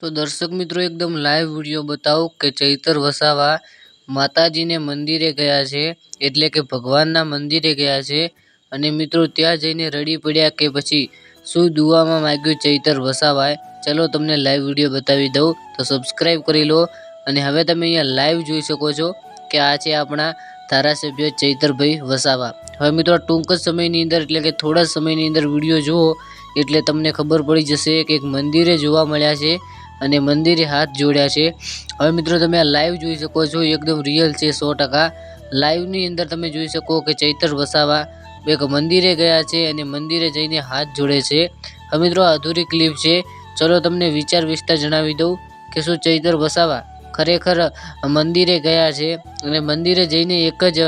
તો દર્શક મિત્રો, એકદમ લાઈવ વીડિયો બતાવો કે ચૈતર વસાવા માતાજીને મંદિરે ગયા છે. એટલે કે ભગવાનના મંદિરે ગયા છે. અને મિત્રો, ત્યાં જઈને રડી પડ્યા કે પછી શું દુવામાં માગ્યું ચૈતર વસાવાએ? ચલો તમને લાઈવ વીડિયો બતાવી દઉં. તો સબસ્ક્રાઈબ કરી લો. અને હવે તમે અહીંયા લાઈવ જોઈ શકો છો કે આ છે આપણા ધારાસભ્ય ચૈતરભાઈ વસાવા. હવે મિત્રો, ટૂંક જ સમયની અંદર, એટલે કે થોડા સમયની અંદર વીડિયો જુઓ, એટલે તમને ખબર પડી જશે કે એક મંદિરે જોવા મળ્યા છે. અને મંદિરે હાથ જોડ્યા છે. હવે મિત્રો, તમે આ લાઈવ જોઈ શકો છો. એકદમ રિયલ છે, સો ટકા. લાઈવની અંદર તમે જોઈ શકો કે ચૈતર વસાવા એક મંદિરે ગયા છે અને મંદિરે જઈને હાથ જોડે છે. હવે મિત્રો અધૂરી ક્લિપ છે. ચલો તમને વિચાર વિસ્તાર જણાવી દઉં કે શું ચૈતર વસાવા ખરેખર મંદિરે ગયા છે અને મંદિરે જઈને એક જ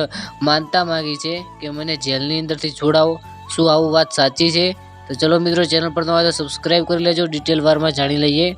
માનતા માગી છે કે મને જેલની અંદરથી છોડાવો. શું આવું વાત સાચી છે? તો ચલો મિત્રો ચેનલ પર તમારે સબસ્ક્રાઈબ કરી લેજો. ડિટેલ વારમાં જાણી લઈએ.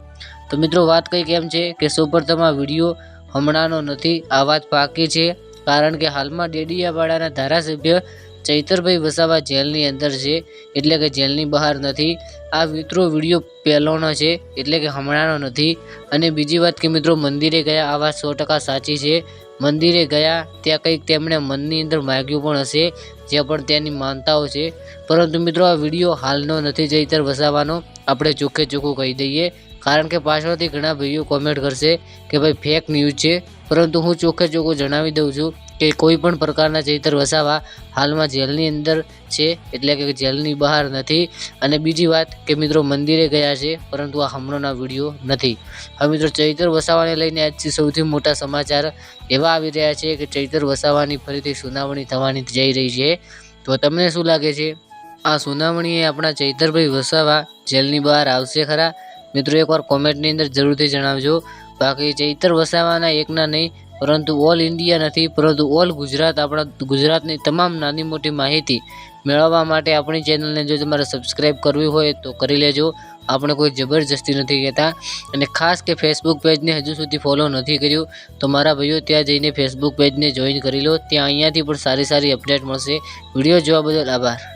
તો મિત્રો, વાત કંઈક એમ છે કે સૌપ્રથમ વીડિયો હમણાંનો નથી, આ વાત પાકી છે. કારણ કે હાલમાં ડેડિયાવાડાના ધારાસભ્ય ચૈતરભાઈ વસાવા જેલની અંદર છે. એટલે કે જેલની બહાર નથી. આ મિત્રો વીડિયો પહેલોનો છે, એટલે કે હમણાંનો નથી. અને બીજી વાત કે મિત્રો, મંદિરે ગયા આ વાત સો ટકા સાચી છે. મંદિરે ગયા, ત્યાં કંઈક તેમણે મનની અંદર માગ્યું પણ હશે, જે પણ તેની માનતાઓ છે. પરંતુ મિત્રો, આ વીડિયો હાલનો નથી ચૈતર વસાવાનો. આપણે ચોખ્ખે ચોખ્ખું કહી દઈએ. કારણ કે પાછળથી ઘણા ભાઈઓ કોમેન્ટ કરશે કે ભાઈ ફેક ન્યૂઝ છે. પરંતુ હું ચોખ્ખે ચોખ્ખું જણાવી દઉં છું કે કોઈ પણ પ્રકારના ચૈતર વસાવા હાલમાં જેલની અંદર છે, એટલે કે જેલની બહાર નથી. અને બીજી વાત કે મિત્રો મંદિરે ગયા છે, પરંતુ આ હમણાંના વીડિયો નથી. હવે મિત્રો ચૈતર વસાવાને લઈને આજથી સૌથી મોટા સમાચાર એવા આવી રહ્યા છે કે ચૈતર વસાવાની ફરીથી સુનાવણી થવાની જઈ રહી છે. તો તમને શું લાગે છે? આ સુનાવણીએ આપણા ચૈતરભાઈ વસાવા જેલની બહાર આવશે ખરા? મિત્રો, એકવાર કોમેન્ટની અંદર જરૂરથી જણાવજો. બાકી ચૈતર વસાવાના એકના નહીં, પરંતુ ઓલ ઇન્ડિયા નથી, પરંતુ ઓલ ગુજરાત, આપણા ગુજરાતની તમામ નાની મોટી માહિતી મેળવવા માટે આપણી ચેનલને જો તમારે સબસ્ક્રાઈબ કરવી હોય તો કરી લેજો. આપણે કોઈ જબરજસ્તી નથી કહેતા. અને ખાસ કે ફેસબુક પેજને હજુ સુધી ફોલો નથી કર્યું, તો મારા ભાઈઓ ત્યાં જઈને ફેસબુક પેજને જોઈન કરી લો. ત્યાં અહીંયાથી પણ સારી સારી અપડેટ મળશે. વીડિયો જોવા બદલ આભાર.